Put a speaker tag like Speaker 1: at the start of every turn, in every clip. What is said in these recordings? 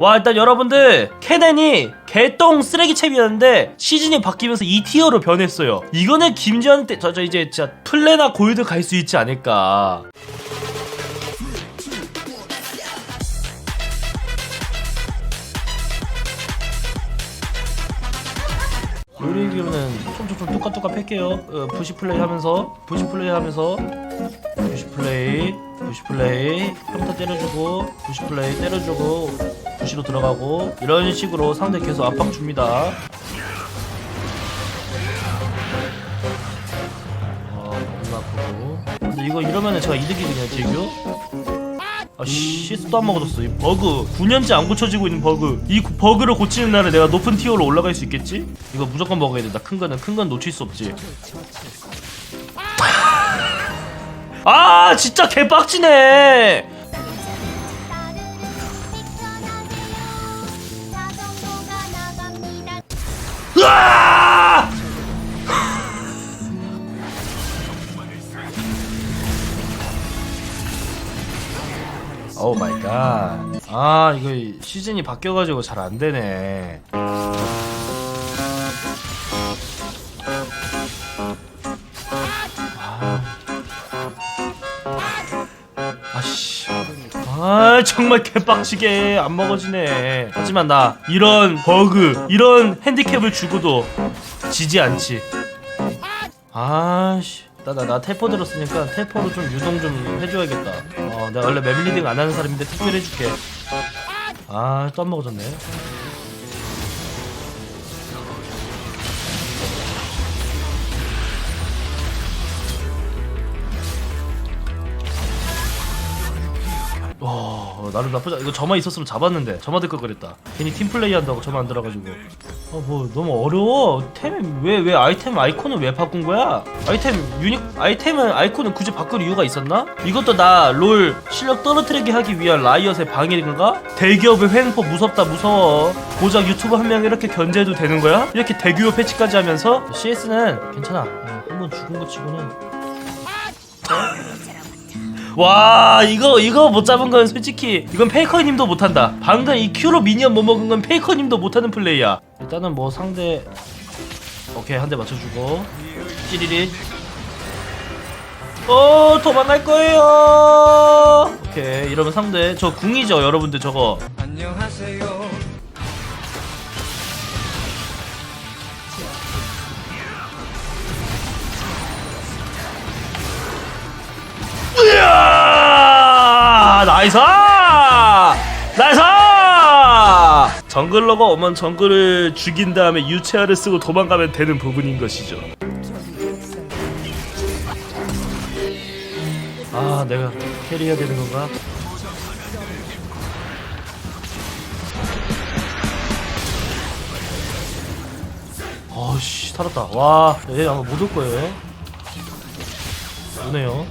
Speaker 1: 와 일단 여러분들 케넨이 개똥 쓰레기 챔이었는데 시즌이 바뀌면서 2티어로 변했어요. 이거는 김지현 때저 저 이제 진짜 플레나 골드 갈 수 있지 않을까. 요리 기로는 좀좀좀 뚜까뚜까 팰게요. 어, 부시 플레이 하면서 부시 플레이 하면서. 부시 플레이 부시 플레이. 평타 때려주고 부시 플레이 때려주고 부시로 들어가고 이런 식으로 상대 계속 압박 줍니다. 아 너무 아프고. 근데 이거 이러면은 제가 이득이거든요 제규 아 시스도 안 먹어줬어. 이 버그. 9년째 안 고쳐지고 있는 버그. 이 구- 버그를 고치는 날에 내가 높은 티어로 올라갈 수 있겠지? 이거 무조건 먹어야 된다. 큰 거는 큰 건 놓칠 수 없지. 아 진짜 개빡치네 갓. 아, 이거 시즌이 바뀌어 가지고 잘 안 되네. 아. 아, 정말 개빡치게 안 먹어지네. 하지만 나 이런 버그, 이런 핸디캡을 주고도 지지 않지. 아씨. 나, 나, 나 테포 들었으니까 테포로 좀 유동 좀 해줘야겠다. 어, 내가 원래 맵리딩 안 하는 사람인데 특별히 해줄게. 아, 또 안 먹어졌네. 와, 나름 나쁘지 않... 이거 저만 있었으면 잡았는데 저만 될걸 그랬다. 괜히 팀플레이 한다고 저만 안 들어가지고. 아, 뭐 너무 어려워. 템이 왜, 왜 아이템 아이콘을 왜 바꾼 거야? 아이템 유닉 아이템은 아이콘을 굳이 바꿀 이유가 있었나? 이것도 나 롤 실력 떨어뜨리게 하기 위한 라이엇의 방해인가? 대기업의 횡포 무섭다 무서워. 고작 유튜브 한 명 이렇게 견제해도 되는 거야? 이렇게 대규모 패치까지 하면서 CS는 괜찮아. 어, 한번 죽은 거 치고는 와 이거 이거 못 잡은 건 솔직히 이건 페이커님도 못한다. 방금 이 큐로 미니언 못 먹은 건 페이커님도 못하는 플레이야. 일단은 뭐 상대 오케이 한 대 맞춰주고. 찌리릿. 어 도망갈 거예요. 오케이 이러면 상대 저 궁이죠 여러분들 저거.
Speaker 2: 안녕하세요.
Speaker 1: 나이스! 나이스! 정글러가 오면 정글을 죽인 다음에 유채화를 쓰고 도망가면 되는 부분인 것이죠. 아, 내가 캐리해야 되는 건가? 어씨, 살았다. 와, 얘 아마 못 올 거예요. 오네요.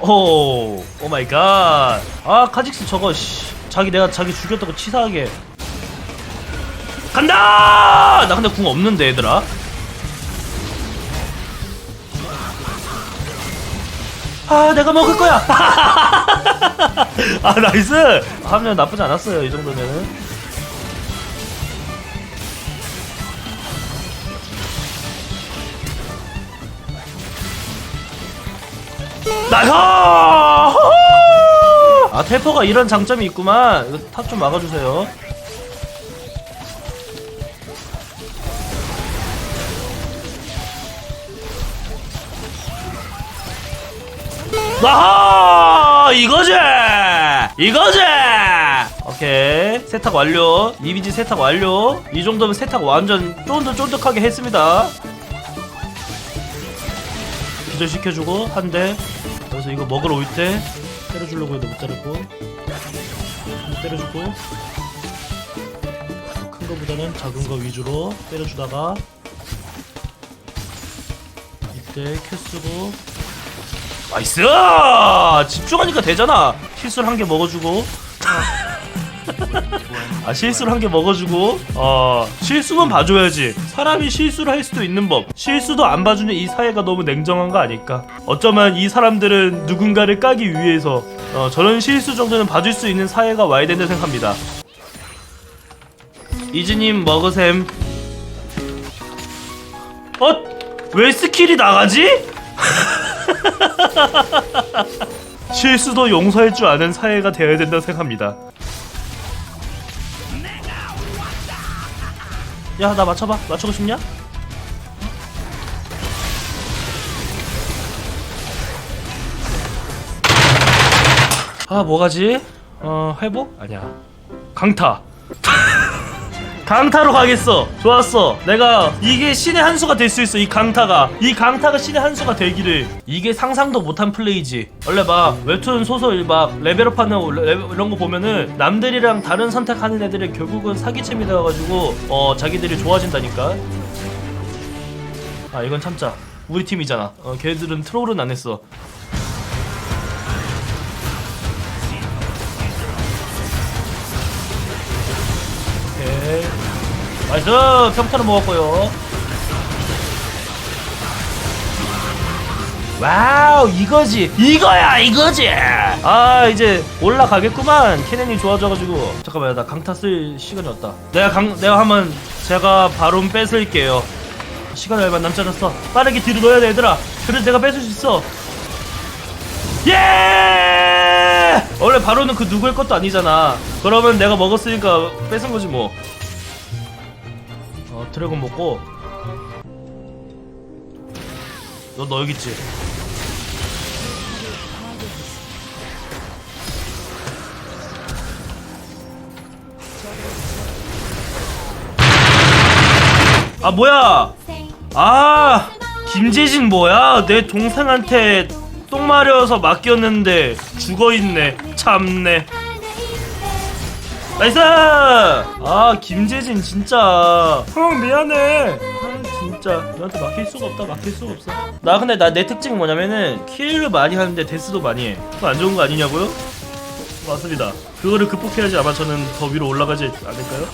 Speaker 1: 오, 오 마이 갓. 아, 카직스 저거 씨. 자기 내가 자기 죽였다고 치사하게. 간다! 나 근데 궁 없는데 얘들아. 아, 내가 먹을 거야. 아, 나이스. 하면 나쁘지 않았어요. 이 정도면은. 나이스! 아 텔퍼가 이런 장점이 있구만. 이거 탑 좀 막아주세요. 아하! 이거지! 이거지! 오케이. 세탁 완료. 이미지 세탁 완료. 이 정도면 세탁 완전 쫀득쫀득하게 했습니다. 기절시켜주고 한대 그래서 이거 먹으러 올 때 때려주려고 해도 못 때렸고. 한대 때려주고. 큰 거보다는 작은 거 위주로 때려주다가 이때 큐 쓰고. 나이스! 집중하니까 되잖아. 킬술 한 개 먹어주고 아 실수를 한 개 먹어주고 어 실수는 봐줘야지. 사람이 실수를 할 수도 있는 법. 실수도 안 봐주는 이 사회가 너무 냉정한 거 아닐까? 어쩌면 이 사람들은 누군가를 까기 위해서 어, 저런 실수 정도는 봐줄 수 있는 사회가 와야 된다 생각합니다. 이즈님 먹으셈. 어? 왜 스킬이 나가지? 실수도 용서할 줄 아는 사회가 되어야 된다 생각합니다 야 나 맞춰봐 맞추고 싶냐? 아 뭐가지? 어 회복? 아니야 강타 강타로 가겠어. 좋았어. 내가 이게 신의 한 수가 될 수 있어 이 강타가. 이 강타가 신의 한 수가 되기를. 이게 상상도 못한 플레이지. 원래 막 웹툰 소설 막 레벨업하는 레- 이런 거 보면은 남들이랑 다른 선택하는 애들이 결국은 사기챔이 되어가지고 어 자기들이 좋아진다니까. 아 이건 참자. 우리 팀이잖아. 어 걔들은 트롤은 안 했어 오케이 나이스. 평타를 먹었고요. 와우 이거지. 이거야 이거지. 아 이제 올라가겠구만. 케넨이 좋아져가지고. 잠깐만요 나 강타 쓸 시간이 없다. 내가 강 내가 한번 제가 바론 뺏을게요. 시간이 얼마 남지 않았어. 빠르게 뒤로 넣어야 돼 얘들아 그래도 내가 뺏을 수 있어. 예! 원래 바로는 그 누구의 것도 아니잖아. 그러면 내가 먹었으니까 뺏은 거지 뭐. 어 드래곤 먹고. 너 너 여기 있지. 아 뭐야? 아 김재진 뭐야? 내 동생한테 똥 마려서 맡겼는데 죽어있네 참네. 나이스! 아 김재진 진짜. 형 미안해. 아 진짜. 너한테 맡길 수가 없다 맡길 수가 없어. 나 근데 나 내 특징이 뭐냐면은 킬을 많이 하는데 데스도 많이 해. 그거 안 좋은 거 아니냐고요? 맞습니다. 그거를 극복해야지 아마 저는 더 위로 올라가지 않을까요?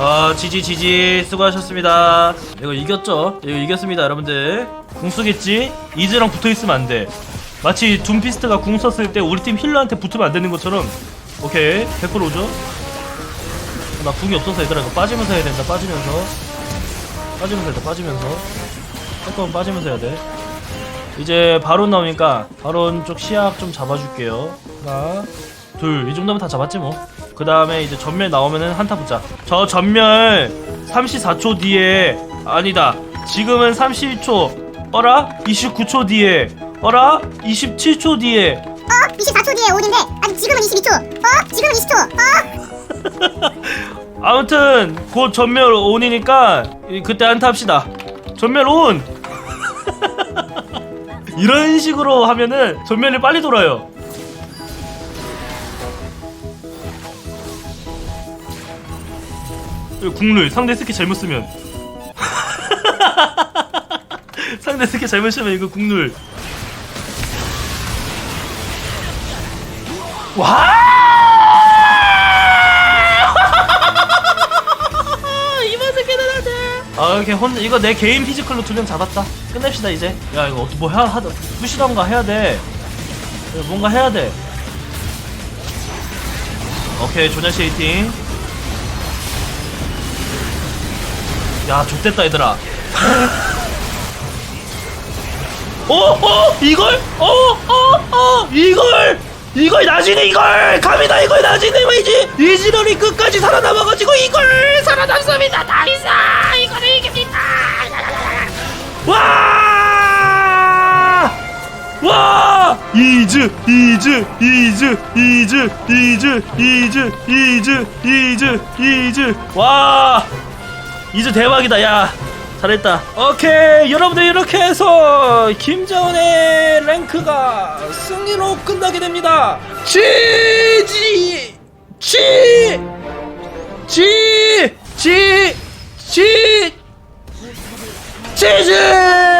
Speaker 1: 아 지지 지지. 수고하셨습니다. 이거 이겼죠? 이거 이겼습니다 여러분들. 궁 쏘겠지? 이즈랑 붙어있으면 안돼. 마치 둠피스트가 궁 썼을 때 우리 팀 힐러한테 붙으면 안 되는 것처럼. 오케이. 100% 오죠? 나 궁이 없어서 얘들아 이거 빠지면서 해야 된다. 빠지면서. 빠지면서 해야 돼 빠지면서. 조금 빠지면서 해야 돼. 이제 바론 나오니까 바론 쪽 시약 좀 잡아줄게요. 하나 둘. 이 정도면 다 잡았지 뭐 그 다음에 이제 전멸 나오면은 한타 붙자. 저 전멸 34초 뒤에 아니다. 지금은 31초. 어라? 29초 뒤에. 어라? 27초 뒤에.
Speaker 2: 어? 24초 뒤에 5인데? 아니 지금은 22초. 어? 지금은 20초. 어?
Speaker 1: 아무튼 곧 전멸 온이니까 이- 그때 한타 합시다. 전멸 온! 이런 식으로 하면은 전멸이 빨리 돌아요 국룰 상대 스킬 잘못 쓰면. 상대 스킬 잘못 쓰면 이거 국룰. 와! 아 이렇게 혼 이거 내 개인 피지컬로 두 명 잡았다. 끝냅시다 이제. 야 이거 어떻게 뭐 해야 하다 푸시던가 해야 돼. 뭔가 해야 돼. 오케이 조냐 쉐이팅 야 좆됐다 얘들아 어? 어? 이걸? 어? 어? 어? 이걸? 이걸 나중에 이걸 갑니다 이걸 나중에 이지 이지널이 끝까지 살아남아가지고 이걸 살아남습니다 나이스 이거를 이깁니다 와! 와! 이즈 이즈 이즈 이즈 이즈 이즈 이즈 이즈 이즈 와! 이즈 대박이다 야 잘했다 오케이 여러분들 이렇게 해서 김자원의 랭크가 승리로 끝나게 됩니다 지지 지 지! 지! 지! 지지!